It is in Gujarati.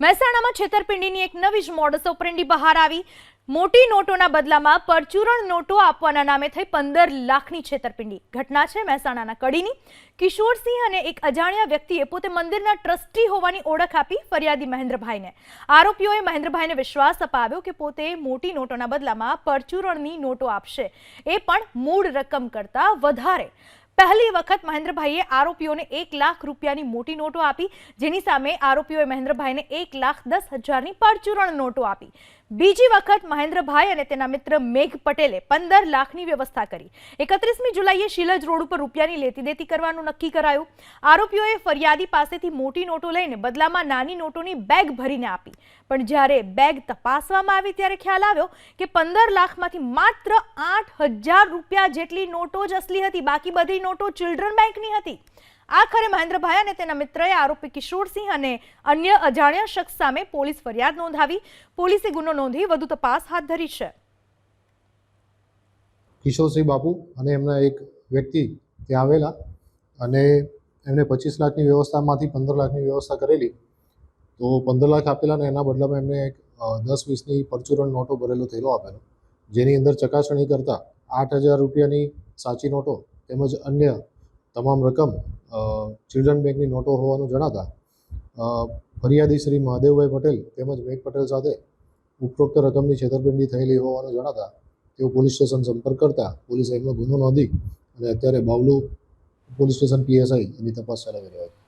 મહેસાણામાં છેતરપિંડીની એક નવી જ મોડસ ઓપરેન્ડી બહાર આવી. મોટી નોટોના બદલામાં પરચુરણ નોટો આપવાના નામે થઈ પંદર લાખની છેતરપિંડી. ઘટના છે મહેસાણાના કડીની. કિશોરસિંહ અને એક અજાણ્યા વ્યક્તિએ પોતે મંદિરના ટ્રસ્ટી હોવાની ઓળખ આપી ફરિયાદી મહેન્દ્રભાઈને. આરોપીઓએ મહેન્દ્રભાઈને વિશ્વાસ અપાવ્યો કે પોતે મોટી નોટોના બદલામાં પરચુરણની નોટો આપશે. એ પણ મૂળ રકમ કરતાં વધારે. પહેલી વખત મહેન્દ્રભાઈએ આરોપીઓને એક લાખ રૂપિયાની મોટી નોટો આપી, જેની સામે આરોપીઓએ મહેન્દ્રભાઈને એક લાખ દસ હજારની પરચુરણ નોટો આપી. બીજી વખત મહેન્દ્રભાઈ અને તેના મિત્ર મેઘ પટેલે પંદર લાખની વ્યવસ્થા કરી. એકત્રીસમી જુલાઈએ શીલજ રોડ ઉપર રૂપિયાની લેતી દેતી કરવાનું નક્કી કરાયું. આરોપીઓએ ફરિયાદી પાસેથી મોટી નોટો લઈને બદલામાં નાની નોટોની બેગ ભરીને આપી. પણ જ્યારે બેગ તપાસવામાં આવી ત્યારે ખ્યાલ આવ્યો કે પંદર લાખમાંથી માત્ર આઠ હજાર રૂપિયા જેટલી નોટો જ અસલી હતી, બાકી બધી નોટો ચિલ્ડ્રન બેંકની હતી. આખરે મહેન્દ્રભાઈ અને તેના મિત્રએ આરોપી કિશોરસિંહ અને અન્ય અજાણ્યા શખ્સ સામે પોલીસ ફરિયાદ નોંધાવી. પોલીસે ગુનો નોંધી વધુ તપાસ હાથ ધરી છે. કિશોરસિંહ બાપુ અને એમના એક વ્યક્તિ ત્યાં આવેલા અને એમણે પચીસ લાખની વ્યવસ્થામાંથી પંદર લાખની વ્યવસ્થા કરેલી. તો પંદર લાખ આપેલા અને એના બદલામાં એમને એક દસ વીસની પરચુરણ નોટો ભરેલો થેલો આપેલો. જેની અંદર ચકાસણી કરતાં આઠ હજાર રૂપિયાની સાચી નોટો તેમજ અન્ય તમામ રકમ ચિલ્ડ્રન બેંકની નોટો હોવાનું જણાતા ફરિયાદી શ્રી મહાદેવભાઈ પટેલ તેમજ મેઘ પટેલ સાથે ઉપરોક્ત રકમની છેતરપિંડી થયેલી હોવાનું જણાતા, તેઓ પોલીસ સ્ટેશન સંપર્ક કરતા, પોલીસે એમનો ગુનો નોંધી અને અત્યારે બાવલુ પોલીસ સ્ટેશન પીએસઆઈ એની તપાસ ચલાવી રહ્યા છે.